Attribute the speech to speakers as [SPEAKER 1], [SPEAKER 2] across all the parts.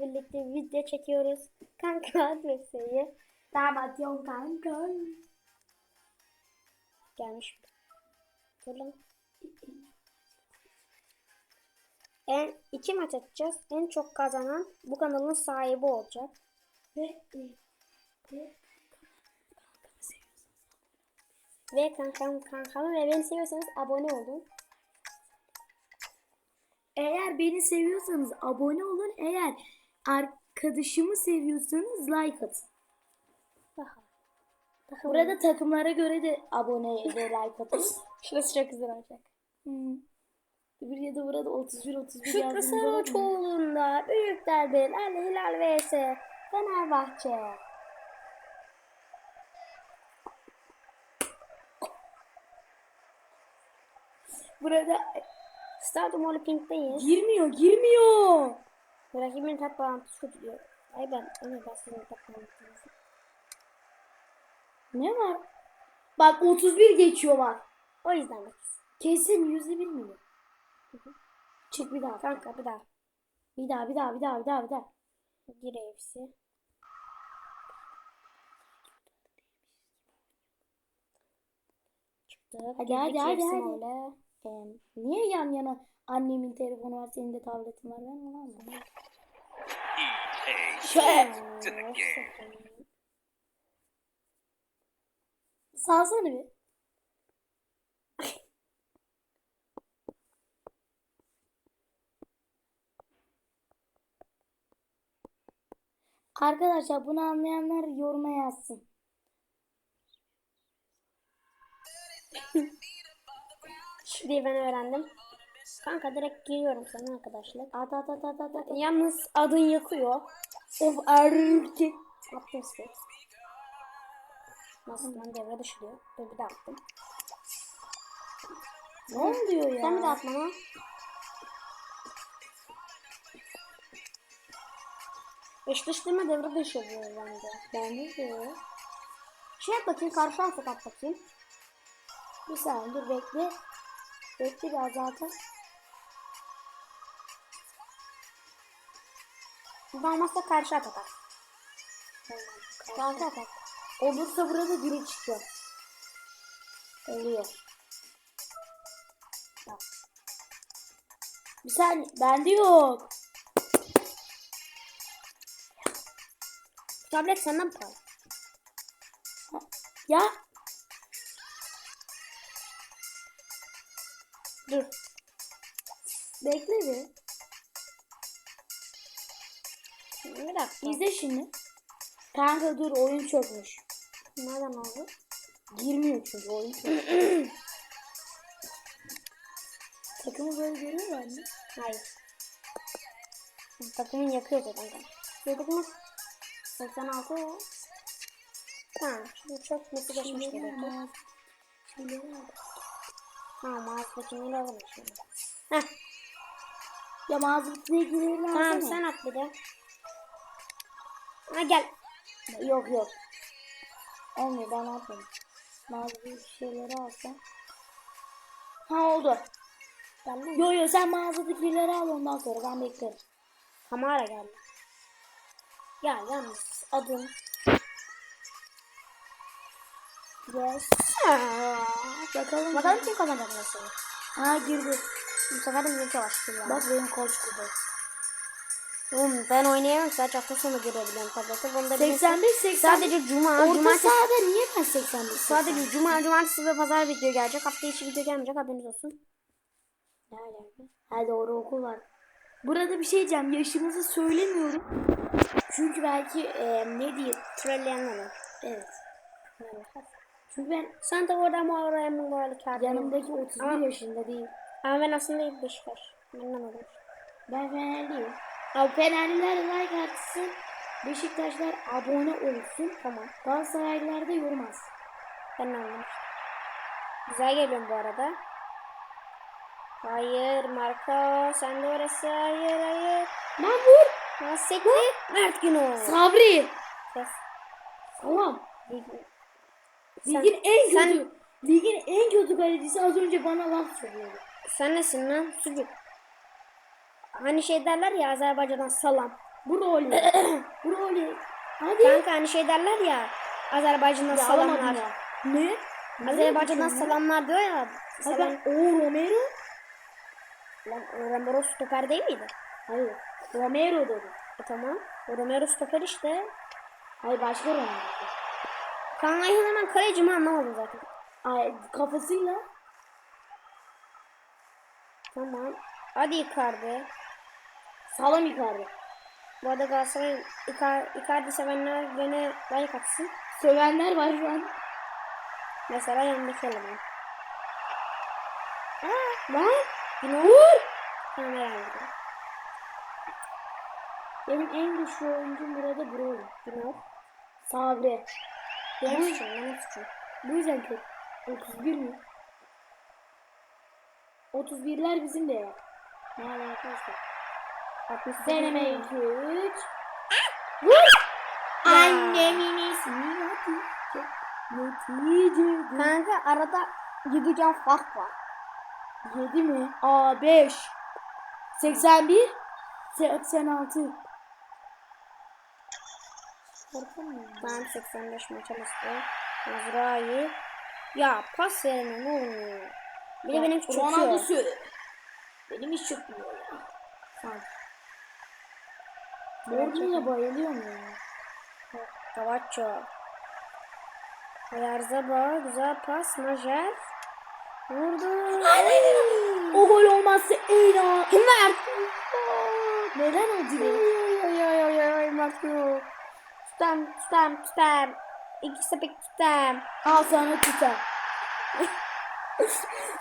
[SPEAKER 1] kankamla birlikte video çekiyoruz. Kanka adresi.
[SPEAKER 2] Tamam atıyorum kanka.
[SPEAKER 1] Gelmiş. Dur lan. En, iki maç atacağız. En çok kazanan bu kanalın sahibi olacak.
[SPEAKER 2] Ve ve
[SPEAKER 1] Ve kankam kankamı ve beni seviyorsanız abone olun.
[SPEAKER 2] Eğer beni seviyorsanız abone olun. Eğer arkadaşımı seviyorsanız like atın.
[SPEAKER 1] Daha. Daha
[SPEAKER 2] Burada takımlara göre de abone ve like atın.
[SPEAKER 1] Şurası çok güzel olacak.
[SPEAKER 2] Hmm. Bir ya da burada 31 31
[SPEAKER 1] Şükrü. Saraçoğlu'nda büyük derbi Al Hilal vs Fenerbahçe.
[SPEAKER 2] Burada
[SPEAKER 1] Stadyum Olimpik'teyiz.
[SPEAKER 2] girmiyor girmiyor.
[SPEAKER 1] Rakibimin top bağlantısı diyor. Ay ben ona basıyorum top bağlantısı.
[SPEAKER 2] Ne var? Bak 31 geçiyor bak.
[SPEAKER 1] O yüzden bak.
[SPEAKER 2] Kesin yüzde bir milyon. Çık bir daha.
[SPEAKER 1] Kanka bir daha.
[SPEAKER 2] Bir daha bir daha bir daha bir daha bir daha.
[SPEAKER 1] Gir hepsi. Çıktık.
[SPEAKER 2] Hadi, hadi, hadi, hadi.
[SPEAKER 1] Öyle.
[SPEAKER 2] Ee, niye yan yana annemin telefonu var senin de tabletin var ben onu anlamadım.
[SPEAKER 3] Game.
[SPEAKER 2] Salsana bir. Arkadaşlar bunu anlayanlar yoruma yazsın.
[SPEAKER 1] Şurayı ben öğrendim. Kanka direkt giriyorum sana arkadaşlar.
[SPEAKER 2] At at at at at.
[SPEAKER 1] Yalnız adın yakıyor.
[SPEAKER 2] Of erkek.
[SPEAKER 1] Attım size. Nasıl lan devre dışı diyor. Dur bir daha attım.
[SPEAKER 2] Ne oluyor ya?
[SPEAKER 1] Sen bir daha at bana. Eşleştirme devre dışı diyor bende.
[SPEAKER 2] Bende de.
[SPEAKER 1] Şey yap bakayım karşı at at bakayım.
[SPEAKER 2] Bir saniye dur bekle. Bekle bir azaltın.
[SPEAKER 1] Olmazsa karşı at at.
[SPEAKER 2] Kanka bak. Olursa burada biri çıkıyor. Oluyor. Bak. Bir saniye. Bende yok.
[SPEAKER 1] Tablet senden kaldı?
[SPEAKER 2] Ya.
[SPEAKER 1] Dur.
[SPEAKER 2] Bekle bir.
[SPEAKER 1] Bir dakika.
[SPEAKER 2] İzle şimdi. Kanka dur oyun çökmüş.
[SPEAKER 1] Nereden oldu?
[SPEAKER 2] Girmiyor çünkü oyun çökmüş. Takımı böyle görüyorlar mı?
[SPEAKER 1] Hayır. Takımın yakıyor zaten. Dedik mi? 86 ya. Tamam. Şimdi çok geçmiş gerekiyor. Tamam ağzındakini alalım şimdi. Heh.
[SPEAKER 2] Ya mağazalıklıya girelim
[SPEAKER 1] Tamam sen at bir de. Ha gel.
[SPEAKER 2] Yok yok. Olmuyor ben atmadım. Bazı bir şeyleri alsam. Ha oldu. Yo yo sen mağazadakileri al ondan sonra ben beklerim.
[SPEAKER 1] Kamera geldi. Ya yalnız adım.
[SPEAKER 2] Yes. Bakalım.
[SPEAKER 1] Bakalım kim kazanacak mesela.
[SPEAKER 2] Ha girdi.
[SPEAKER 1] Bu sefer de bir başlıyor.
[SPEAKER 2] Bak benim koç gibi.
[SPEAKER 1] Oğlum ben oynayamam sadece hafta sonu girebiliyorum tablete. Bunda bir
[SPEAKER 2] 85 80.
[SPEAKER 1] sadece cuma,
[SPEAKER 2] Orta
[SPEAKER 1] cumartesi,
[SPEAKER 2] sahada niye ben 85?
[SPEAKER 1] sadece cuma, cumartesi ve pazar video gelecek. Hafta içi video gelmeyecek haberiniz olsun.
[SPEAKER 2] Ne alaka? Ha doğru okul var. Burada bir şey diyeceğim. Yaşımızı söylemiyorum. Çünkü belki e, ne diyeyim.
[SPEAKER 1] Trolleyenler.
[SPEAKER 2] Evet. Çünkü ben
[SPEAKER 1] Sen de orada mı oraya mı böyle kağıt
[SPEAKER 2] yanımdaki 31
[SPEAKER 1] Ama-
[SPEAKER 2] yaşında değil.
[SPEAKER 1] Ama ben aslında Beşiktaş. Ben anlamadım.
[SPEAKER 2] Ben Fenerliyim. Fenerliler like atsın. Beşiktaşlar abone olsun.
[SPEAKER 1] Tamam.
[SPEAKER 2] Galatasaraylılar da yorum atsın.
[SPEAKER 1] Ben anladım. Güzel geliyorum bu arada. Hayır Marco sen de orası hayır hayır.
[SPEAKER 2] Lan vur.
[SPEAKER 1] Nasıl Mert Günok.
[SPEAKER 2] Sabri.
[SPEAKER 1] Ses.
[SPEAKER 2] Tamam.
[SPEAKER 1] Sen,
[SPEAKER 2] Ligin en
[SPEAKER 1] sen-
[SPEAKER 2] kötü. Ligin en kötü kalecisi az önce bana laf söylüyordu.
[SPEAKER 1] sen nesin lan? Sucuk. Hani şey derler ya Azerbaycan'dan salam.
[SPEAKER 2] Broly. Broly. Hadi.
[SPEAKER 1] Kanka hani şey derler ya.
[SPEAKER 2] Alamadım
[SPEAKER 1] salamlar.
[SPEAKER 2] ya. Ne?
[SPEAKER 1] Azerbaycan'dan
[SPEAKER 2] Nereye
[SPEAKER 1] salamlar diyor ya.
[SPEAKER 2] Selam. O Romero.
[SPEAKER 1] Lan Romero stoper değil miydi?
[SPEAKER 2] Hayır. Romero dedi.
[SPEAKER 1] E tamam. Romero stoper işte.
[SPEAKER 2] Hayır başka Romero.
[SPEAKER 1] Ayhan hemen kaleci mi anlamadım zaten.
[SPEAKER 2] Ay kafasıyla.
[SPEAKER 1] Tamam. Hadi Icardi.
[SPEAKER 2] Salam Icardi.
[SPEAKER 1] Bu arada Galatasaray'ın Icar- Icardi sevenler beni like atsın.
[SPEAKER 2] Sövenler var şu an.
[SPEAKER 1] Mesela yanındaki eleman.
[SPEAKER 2] Lan.
[SPEAKER 1] Yine Vur! Tamam herhalde.
[SPEAKER 2] Benim en güçlü oyuncum burada Broly.
[SPEAKER 1] Yine
[SPEAKER 2] Sabri.
[SPEAKER 1] Benim suçum, benim suçum.
[SPEAKER 2] Bu yüzden kötü. 31 mi? 31'ler bizim de ya. Ne alakası?
[SPEAKER 1] 68
[SPEAKER 2] Deneme
[SPEAKER 1] mi?
[SPEAKER 2] 2 3. Vur! Annemin ismi Hatice. Netice.
[SPEAKER 1] Kanka arada 7 can fark var.
[SPEAKER 2] 7 mi? Aa 5. 81. 86.
[SPEAKER 1] Ben 85 maça bastı. Azrail. Ya pas verme ne olmuyor. Bir de benim
[SPEAKER 2] Ronaldo
[SPEAKER 1] çöküyor.
[SPEAKER 2] söyle. Benim hiç çökmüyor ya. Sanki. Mourinho'ya bayılıyorum ya.
[SPEAKER 1] Gavaccio. Ayarzaba güzel pas. Majer. Vurdu.
[SPEAKER 2] O gol olmazsa Eyla. Mert. Neden o direği?
[SPEAKER 1] Ay ay ay ay ay Marco. Tutam tutam tutam. İki sepek tutam.
[SPEAKER 2] Al sana tutan.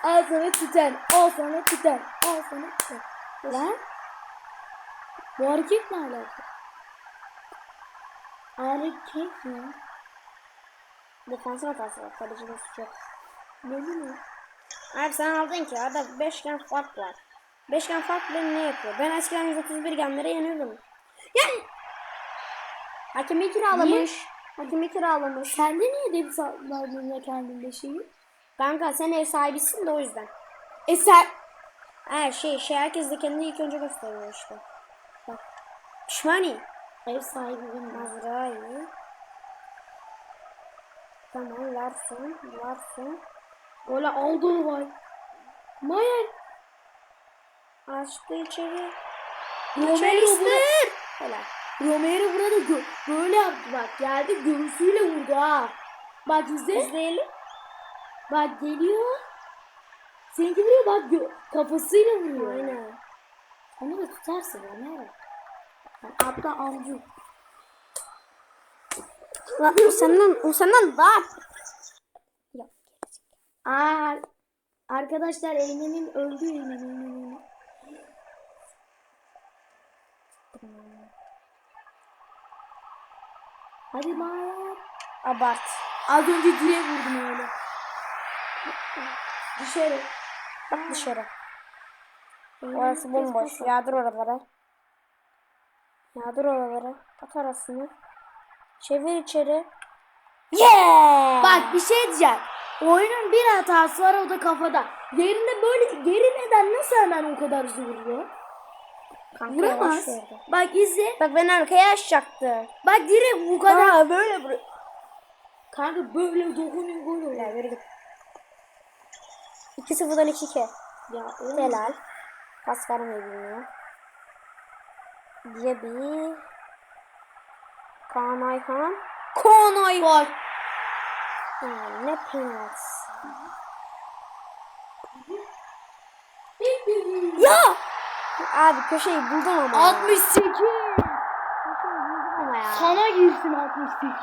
[SPEAKER 2] Al sana tutan. Al sana tutan. Al sana tutan. Lan. Bu hareket ne alaka? Hareket mi?
[SPEAKER 1] Defansın hatası var. Kalecinin suçu.
[SPEAKER 2] Ne bileyim.
[SPEAKER 1] Abi sen aldın ki arada 5 gen fark var. 5 gen fark bile ne yapıyor? Ben eskiden 131 genlere yeniyordum. Yani Hakemi kiralamış. Hakemi kiralamış.
[SPEAKER 2] Sende niye dedi verdin kendinde şeyi?
[SPEAKER 1] Kanka sen ev sahibisin de o yüzden.
[SPEAKER 2] E sen...
[SPEAKER 1] Her şey şey herkes de kendini ilk önce gösteriyor işte. Bak. Pişmani.
[SPEAKER 2] Ev sahibi benim.
[SPEAKER 1] Mazrail. Tamam Larson. Larson.
[SPEAKER 2] Öyle aldığı var. Mayer.
[SPEAKER 1] Açtı içeri.
[SPEAKER 2] Romero burada.
[SPEAKER 1] Helal.
[SPEAKER 2] Romero burada böyle yaptı bak. Geldi göğsüyle vurdu ha. Bak izle.
[SPEAKER 1] İzleyelim.
[SPEAKER 2] Bak geliyor. Seninki vuruyor bak kafasıyla vuruyor.
[SPEAKER 1] Aynen.
[SPEAKER 2] Onu da tutarsın? Yani Hatta amcu.
[SPEAKER 1] Lan o senden, o senden. Ya.
[SPEAKER 2] Aa, arkadaşlar Eymen'in öldü Eymen Eymen Eymen. Hadi Mayer.
[SPEAKER 1] Abart.
[SPEAKER 2] Az önce direğe vurdum öyle. Dışarı.
[SPEAKER 1] Bak dışarı. Orası bomboş. Yağdır oralara. Yağdır oralara. At arasını. Çevir içeri. Yeah!
[SPEAKER 2] Bak bir şey diyeceğim. Oyunun bir hatası var o da kafada. Yerinde böyle gerilmeden nasıl hemen o kadar hızlı vuruyor?
[SPEAKER 1] Kanka
[SPEAKER 2] Vuramaz. Bak izle.
[SPEAKER 1] Bak ben arkaya açacaktı.
[SPEAKER 2] Bak direkt bu kadar.
[SPEAKER 1] Aa, böyle vuruyor.
[SPEAKER 2] Kanka böyle dokunuyor gol oluyor.
[SPEAKER 1] Ya git. 2-0'dan 2-2.
[SPEAKER 2] Ya.
[SPEAKER 1] Helal. Pas vermeyi bilmiyor. Diyebi. Kaan Ayhan. Kaan Ayhan. Ya, ne penaltısı. Ya! Abi köşeyi buldum ama. ya.
[SPEAKER 2] 68.
[SPEAKER 1] ama ya.
[SPEAKER 2] Sana girsin 68.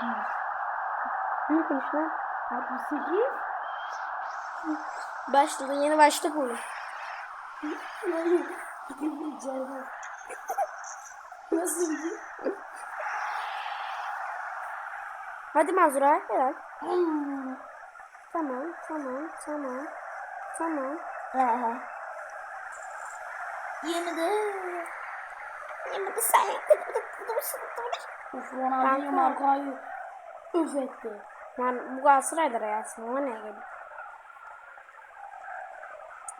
[SPEAKER 1] Ne konuş lan?
[SPEAKER 2] 68.
[SPEAKER 1] Başladı yeni başlık bu.
[SPEAKER 2] Nasıl bir şey?
[SPEAKER 1] Hadi Mazura helal.
[SPEAKER 2] Hmm.
[SPEAKER 1] Tamam tamam tamam. Tamam.
[SPEAKER 2] Aha. Yeni de.
[SPEAKER 1] Yine bir saniye.
[SPEAKER 2] Uf Ronaldinho
[SPEAKER 1] Kanka.
[SPEAKER 2] markayı üf etti.
[SPEAKER 1] Yani bu Galatasaray'da aslında ona ne geliyor?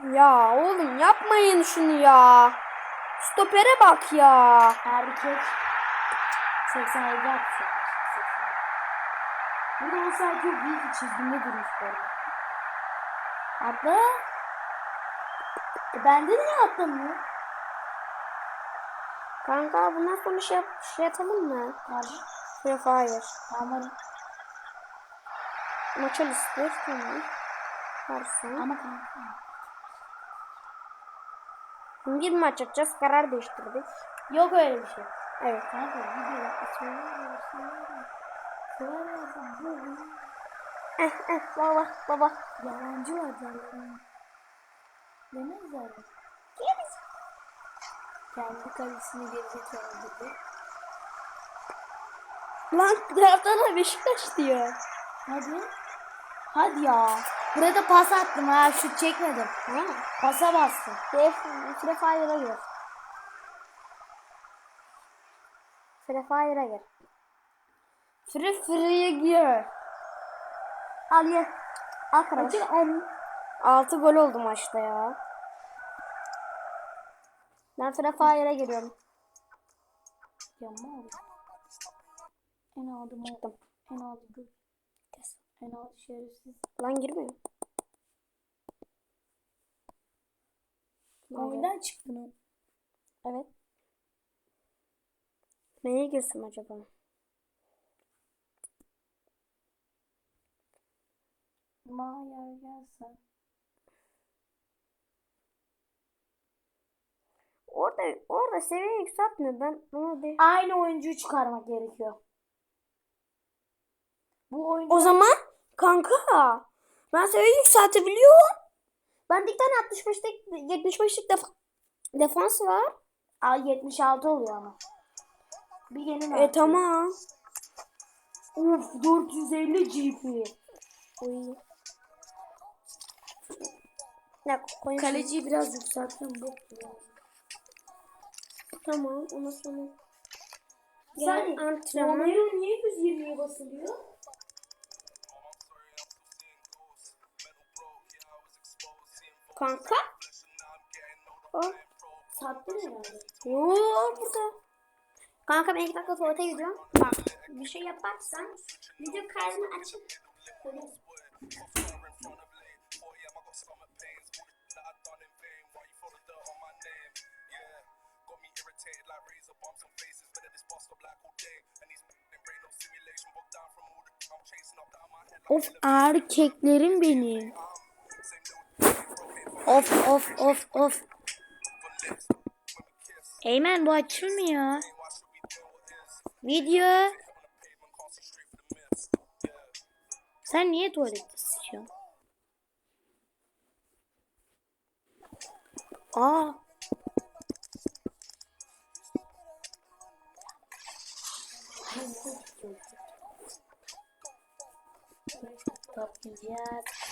[SPEAKER 1] Ya oğlum yapmayın şunu ya. Stopere bak ya.
[SPEAKER 2] Erkek 87 yaptı. Burada olsaydı çok büyük bir çizginde durmuş böyle. Atla. E bende de niye atlamıyor?
[SPEAKER 1] Kanka bundan sonra şey, yap- şey atalım mı?
[SPEAKER 2] Abi.
[SPEAKER 1] Free Fire.
[SPEAKER 2] Tamam.
[SPEAKER 1] Maça liste. Tamam. Varsın.
[SPEAKER 2] Ama kanka.
[SPEAKER 1] Bir maç atacağız. Karar değiştirdik.
[SPEAKER 2] Yok öyle bir şey.
[SPEAKER 1] Evet.
[SPEAKER 2] Kanka video söylemiyorsun. Söylemezsen bu
[SPEAKER 1] Eh eh baba baba.
[SPEAKER 2] yalancı var derler. Demezler. Kendi kalesini gerizekalı dedi.
[SPEAKER 1] Lan taraftan da Beşiktaş diyor.
[SPEAKER 2] Hadi. Hadi ya. Burada pas attım ha. Şut çekmedim.
[SPEAKER 1] Ha.
[SPEAKER 2] Pasa bastım.
[SPEAKER 1] Free, Free Fire'a gir. Free Fire'a gir. Free Free'ye gir. Al ye. Al
[SPEAKER 2] am.
[SPEAKER 1] 6 gol oldu maçta ya. Ben Free Fire'a giriyorum.
[SPEAKER 2] Oldu. En aldım o. En aldım aldı şerefsiz.
[SPEAKER 1] Lan girmiyor.
[SPEAKER 2] Oyundan çıktın o.
[SPEAKER 1] Evet. Neye girsin acaba?
[SPEAKER 2] Mağar gelsen.
[SPEAKER 1] Orada orada seviye yükseltmiyor. Ben bunu bir...
[SPEAKER 2] Aynı oyuncuyu çıkarmak gerekiyor. Bu oyuncu
[SPEAKER 1] O zaman kanka ben seviye yükseltebiliyorum. Ben bir tane 65'lik 75'lik def defans var.
[SPEAKER 2] Ay 76 oluyor ama. Bir yeni
[SPEAKER 1] E tamam.
[SPEAKER 2] Uf 450 GP.
[SPEAKER 1] Uy. Ne koyayım?
[SPEAKER 2] Kaleciyi biraz yükselttim bu.
[SPEAKER 1] Tamam ondan sonra.
[SPEAKER 2] Sen
[SPEAKER 1] antrenman.
[SPEAKER 2] Niye 120'ye basılıyor?
[SPEAKER 1] Kanka. O.
[SPEAKER 2] Sattın herhalde.
[SPEAKER 1] Yok burada. Kanka ben iki dakika tuvalete gidiyorum. Bak bir şey yaparsan video kaydını açıp
[SPEAKER 2] Of erkeklerim benim. Of of of of. Eymen bu açılmıyor. Video. Sen niye tuvalette sıçıyorsun? Aa. Toplayacağız.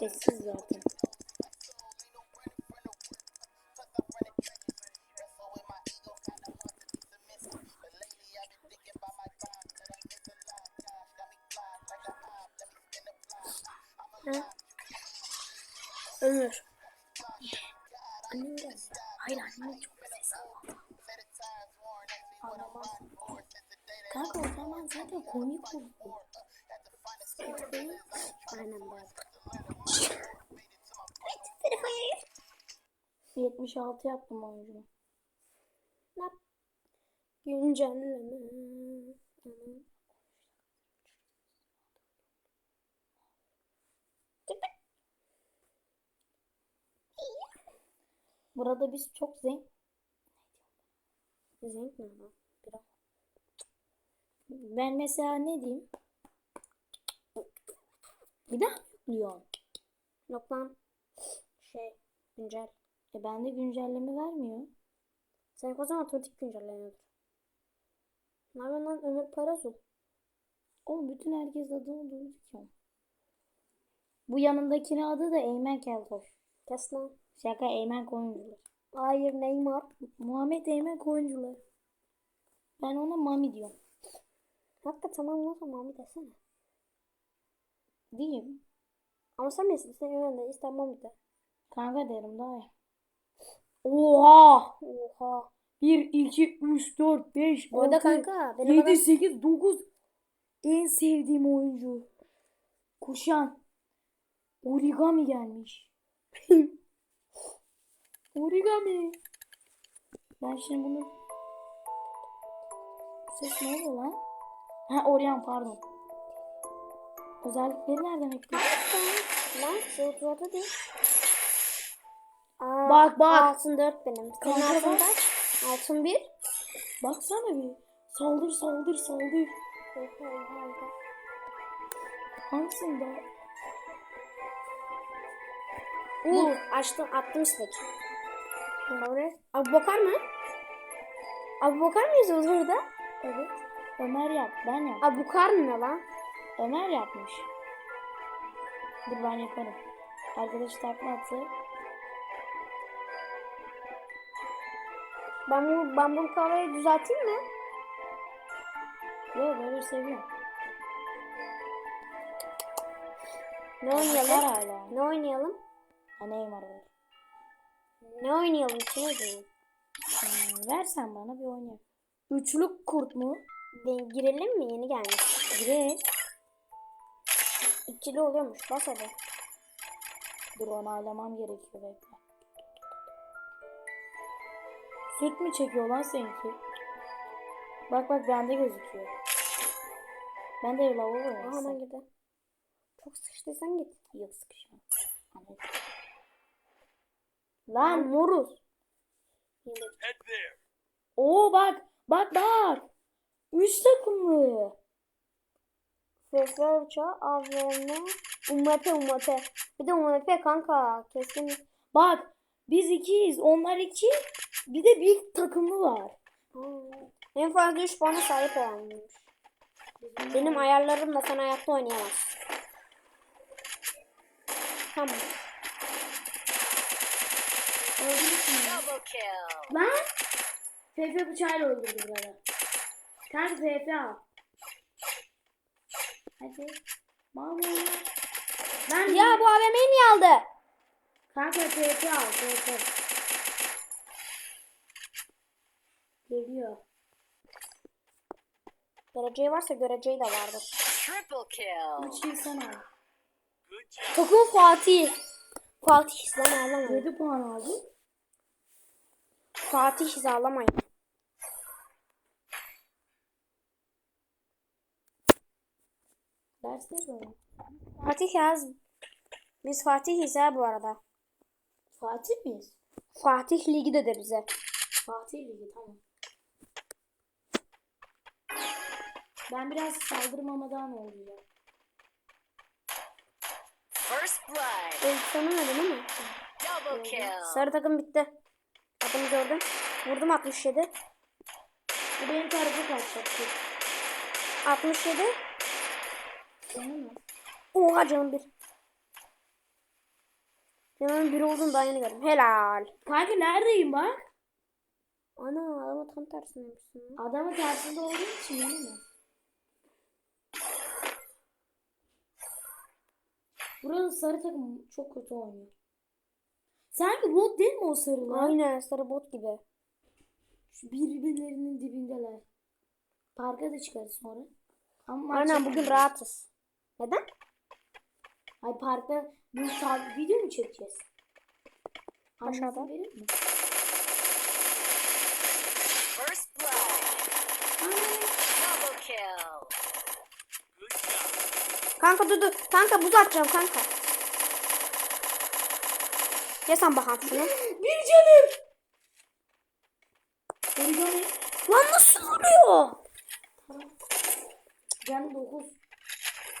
[SPEAKER 2] Sessiz zaten.
[SPEAKER 1] Ömür.
[SPEAKER 2] Annem. Hayır annem çok ses. Kanka o zaman zaten komik oldu.
[SPEAKER 1] Aynen böyle.
[SPEAKER 2] 76 yaptım oyuncunu.
[SPEAKER 1] Güncelleme.
[SPEAKER 2] Burada biz çok zengin.
[SPEAKER 1] Zenk mi? Biraz.
[SPEAKER 2] Ben mesela ne diyeyim? Bir daha mı yüklüyorsun?
[SPEAKER 1] Yok lan. Şey güncel.
[SPEAKER 2] E bende güncelleme vermiyor.
[SPEAKER 1] Sen o zaman otomatik güncelleniyordur. Ne yapıyorsun lan Ömür Parasul?
[SPEAKER 2] Oğlum bütün herkes adını duyuyor. Bu yanındakinin adı da Eymen Keltoş.
[SPEAKER 1] Kes lan.
[SPEAKER 2] Şaka Eymen Koyuncular.
[SPEAKER 1] Hayır Neymar.
[SPEAKER 2] Muhammed Eymen oyuncular. Ben ona Mami diyorum.
[SPEAKER 1] Hakikaten tamam o zaman bir desene.
[SPEAKER 2] Diyeyim.
[SPEAKER 1] Ama sen misin? Sen önünde İstanbul bir de.
[SPEAKER 2] Kanka derim daha iyi.
[SPEAKER 1] Oha. Oha.
[SPEAKER 2] 1, 2, 3, 4, 5,
[SPEAKER 1] Orada
[SPEAKER 2] 6,
[SPEAKER 1] kanka. Benim
[SPEAKER 2] 7,
[SPEAKER 1] adam...
[SPEAKER 2] 8, 9. En sevdiğim oyuncu. Kuşan. Origami gelmiş. Origami. Ben şimdi bunu... Bu ses ne oluyor lan? Ha Orion pardon. Özellikleri nereden ekliyor?
[SPEAKER 1] Lan şey oturdu değil. Aa,
[SPEAKER 2] Bak, bak.
[SPEAKER 1] Altın 4 benim. Senin
[SPEAKER 2] Kanka
[SPEAKER 1] altın
[SPEAKER 2] bak.
[SPEAKER 1] kaç? Altın 1.
[SPEAKER 2] Baksana bir. Saldır saldır saldır. Hangisinde?
[SPEAKER 1] Uuu açtım attım istek. Oraya. Abu Bakar mı? Abu Bakar mı yazıyordu orada?
[SPEAKER 2] Evet. Ömer yap. Ben yap.
[SPEAKER 1] Abu Bakar ne lan?
[SPEAKER 2] Ömer yapmış. Dur ben yaparım. Arkadaş takma attı.
[SPEAKER 1] Ben bu ben bu kahveyi düzelteyim mi?
[SPEAKER 2] Yo böyle seviyorum.
[SPEAKER 1] Ne
[SPEAKER 2] Var
[SPEAKER 1] oynayalım?
[SPEAKER 2] hala.
[SPEAKER 1] Ne oynayalım?
[SPEAKER 2] Ha Neymar var.
[SPEAKER 1] Ne oynayalım? Kime diyeyim?
[SPEAKER 2] Hmm, versen bana bir oynayalım. Üçlük kurt mu?
[SPEAKER 1] De, girelim mi? Yeni gelmiş.
[SPEAKER 2] Direkt.
[SPEAKER 1] İkili oluyormuş. Bas hadi.
[SPEAKER 2] Dur onaylamam gerekiyor bekle. Süt mü çekiyor lan seninki? Bak bak bende gözüküyor. Ben de lavabo
[SPEAKER 1] Aha hemen girdi. Çok sıkıştıysan git.
[SPEAKER 2] Yok sıkışma.
[SPEAKER 1] Lan moruz.
[SPEAKER 2] Oo bak bak bak. Üç takımlı.
[SPEAKER 1] Sesler uçağı, AVM, UMP, UMP. Bir de UMP kanka. Kesin.
[SPEAKER 2] Bak biz ikiyiz onlar iki. Bir de bir takımlı var.
[SPEAKER 1] Hmm. En fazla 3 puana sahip olanmış. Benim ayarlarımla sen hayatta oynayamazsın. Tamam.
[SPEAKER 2] Lan. FF bıçağıyla öldürdü burada. Kanka FF al. Hadi. Mama. Lan
[SPEAKER 1] Ya bu AVM'yi niye aldı?
[SPEAKER 2] Kanka FF al FF. Geliyor.
[SPEAKER 1] Göreceği varsa göreceği de vardır.
[SPEAKER 3] Triple kill.
[SPEAKER 2] Kill sen al.
[SPEAKER 1] Takım Fatih. Fatih hizalamayın.
[SPEAKER 2] 7 puan aldı.
[SPEAKER 1] Fatih hizalamayın.
[SPEAKER 2] Ders ne böyle?
[SPEAKER 1] Fatih yaz. Biz Fatih'iz ha bu arada.
[SPEAKER 2] Fatih miyiz?
[SPEAKER 1] Fatih Ligi de de bize.
[SPEAKER 2] Fatih Ligi tamam. Ben biraz saldırmamadan olacağım.
[SPEAKER 3] First blood.
[SPEAKER 1] İlk sanamadım ama.
[SPEAKER 3] Double kill.
[SPEAKER 1] Sarı takım bitti. Adımı gördüm. Vurdum 67.
[SPEAKER 2] Bu benim tarafa kaçacak.
[SPEAKER 1] 67.
[SPEAKER 2] Değil mi?
[SPEAKER 1] Oha canım bir. Canım bir oldum daha yeni gördüm. Helal.
[SPEAKER 2] Kanka neredeyim bak?
[SPEAKER 1] Ana adamı tam tersindeymişsin.
[SPEAKER 2] Adamın tersinde olduğum için değil mi? Burada sarı takım çok kötü oynuyor. Sanki bot değil mi o sarılar?
[SPEAKER 1] Aynen sarı bot gibi.
[SPEAKER 2] Şu birbirlerinin dibindeler. Parka da çıkarız sonra. Ama
[SPEAKER 1] Aynen bugün rahatız. Neden?
[SPEAKER 2] Ay parkta bu tar- video mu çekeceğiz?
[SPEAKER 1] Aşağıda.
[SPEAKER 2] Verir mi?
[SPEAKER 3] First blood. Double kill. Good job.
[SPEAKER 1] Kanka dur dur. Kanka buz atacağım kanka. Ye sen bakalım şunu.
[SPEAKER 2] Bir canım. Origami.
[SPEAKER 1] Lan nasıl vuruyor?
[SPEAKER 2] Canım 9.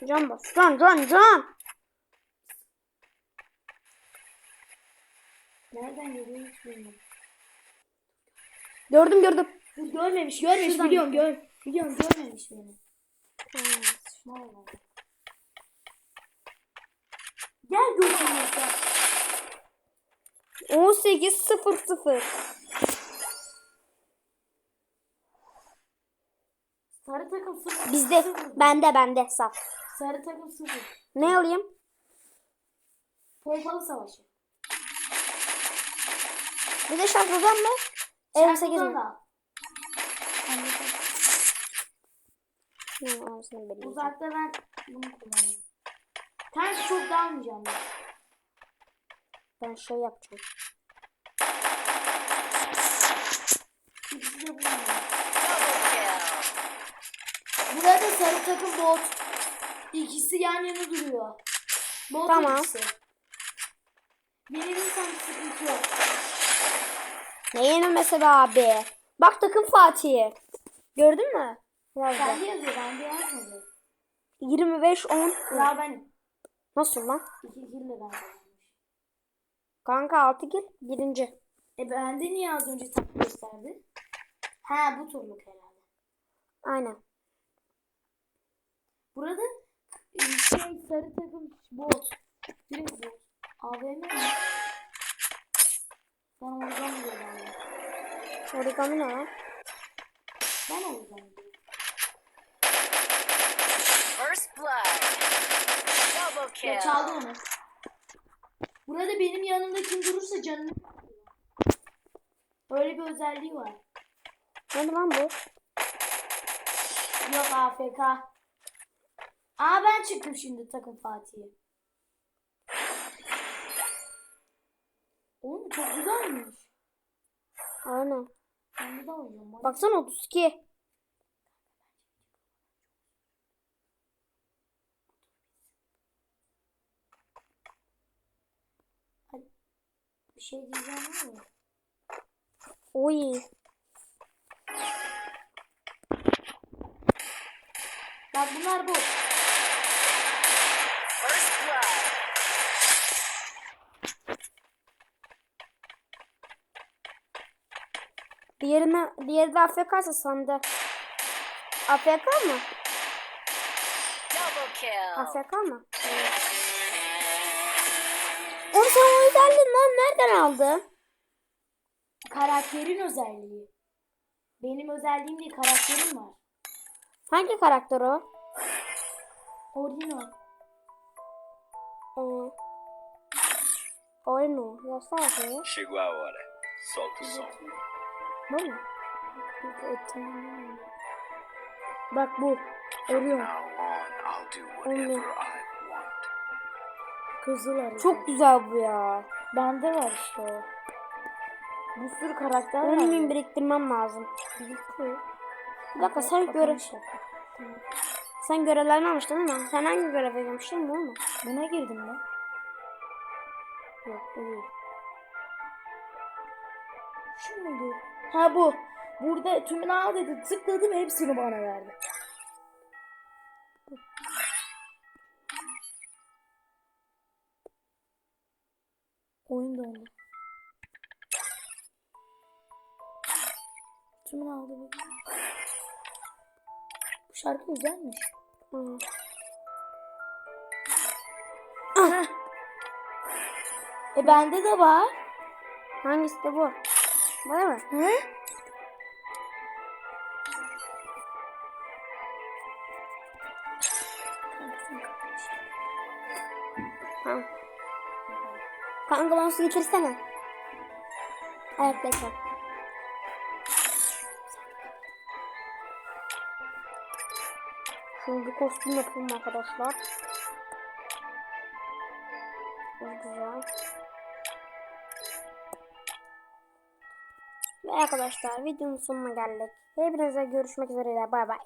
[SPEAKER 1] Can bas. Can can can.
[SPEAKER 2] Nereden geliyor hiç bilmiyorum.
[SPEAKER 1] Gördüm gördüm.
[SPEAKER 2] Bu görmemiş, görmemiş
[SPEAKER 1] Şuradan
[SPEAKER 2] biliyorum, gör. Biliyorum görmemiş beni. Vallahi. Gel götürmezsen.
[SPEAKER 1] 18 0 0.
[SPEAKER 2] Sarı takım sıfır.
[SPEAKER 1] Bizde
[SPEAKER 2] Sıfır.
[SPEAKER 1] bende bende saf.
[SPEAKER 2] Sarı takım sıfır.
[SPEAKER 1] Ne alayım?
[SPEAKER 2] Pompalı savaşı.
[SPEAKER 1] Bir de şarkıdan mı? 58
[SPEAKER 2] Şarkıdan
[SPEAKER 1] mi?
[SPEAKER 2] da. Uzakta ben bunu kullanıyorum. Tank çok da almayacağım ben.
[SPEAKER 1] Ben şey yapacağım.
[SPEAKER 2] Burada sarı takım bot. İkisi yan yana duruyor. Bot
[SPEAKER 1] Tamam.
[SPEAKER 2] ikisi. Yenilirsen sıkıntı yok.
[SPEAKER 1] Ne yenilmesi be abi? Bak takım Fatih. Gördün mü? Yazdı.
[SPEAKER 2] Kendi yazıyor, bende yazmadı.
[SPEAKER 1] 25 10.
[SPEAKER 2] Kral benim.
[SPEAKER 1] Nasıl lan?
[SPEAKER 2] İki kill de ben.
[SPEAKER 1] Kanka 6 kill. Birinci.
[SPEAKER 2] E bende niye az önce tak gösterdi? Ha bu turluk herhalde.
[SPEAKER 1] Aynen.
[SPEAKER 2] Burada şey sarı takım bot. Direkt bot. AVM mi? Oradan biliyorum abi.
[SPEAKER 1] Origami ne lan?
[SPEAKER 2] Ben oradan biliyorum.
[SPEAKER 3] First blood. Double kill.
[SPEAKER 2] Ya çaldı onu. Burada benim yanımda kim durursa canını Öyle bir özelliği var.
[SPEAKER 1] Ne lan bu?
[SPEAKER 2] Yok AFK. Aa ben çıktım şimdi takım Fatih'e. Oğlum çok güzelmiş.
[SPEAKER 1] Aynen.
[SPEAKER 2] Ben de oynayacağım. Bak.
[SPEAKER 1] Baksana 32.
[SPEAKER 2] Bir şey diyeceğim var mı?
[SPEAKER 1] Oy.
[SPEAKER 2] Bak bunlar bu.
[SPEAKER 3] First blood.
[SPEAKER 1] Diğerine, diğeri de AFK ise sandı. AFK mı? AFK mı? Onu sen o özelliğini lan nereden aldın?
[SPEAKER 2] Karakterin özelliği. Benim özelliğim değil karakterim var.
[SPEAKER 1] Hangi karakter o?
[SPEAKER 2] Ordino.
[SPEAKER 1] Ee. Göster bakayım.
[SPEAKER 4] Chegou a hora. Solta o som.
[SPEAKER 1] Bu mu? Bak bu. Orion.
[SPEAKER 4] Now on, I'll do
[SPEAKER 1] Only.
[SPEAKER 4] whatever I want.
[SPEAKER 2] Kızıl arı.
[SPEAKER 1] Çok güzel bu ya.
[SPEAKER 2] Bende var işte o. Bir sürü karakter
[SPEAKER 1] 10
[SPEAKER 2] var.
[SPEAKER 1] bin biriktirmem lazım. Bir dakika sen göre sen görevlerini almıştın ama sen hangi göreve girmiştin bu mu?
[SPEAKER 2] Buna girdim ben.
[SPEAKER 1] Yok bu
[SPEAKER 2] Ha bu. Burada tümünü al dedi. Tıkladım hepsini bana verdi. Oyun dondu. Tümünü aldı bu. Bu şarkı güzelmiş.
[SPEAKER 1] Hı.
[SPEAKER 2] Heh. E bende de var.
[SPEAKER 1] Hangisi de bu? Değil mi?
[SPEAKER 2] Hı?
[SPEAKER 1] Tamam. Kanka bana su getirsene. Evet bekle. Şimdi bir kostüm yapalım arkadaşlar. Arkadaşlar videonun sonuna geldik. Hepinize görüşmek üzere. Bay bay.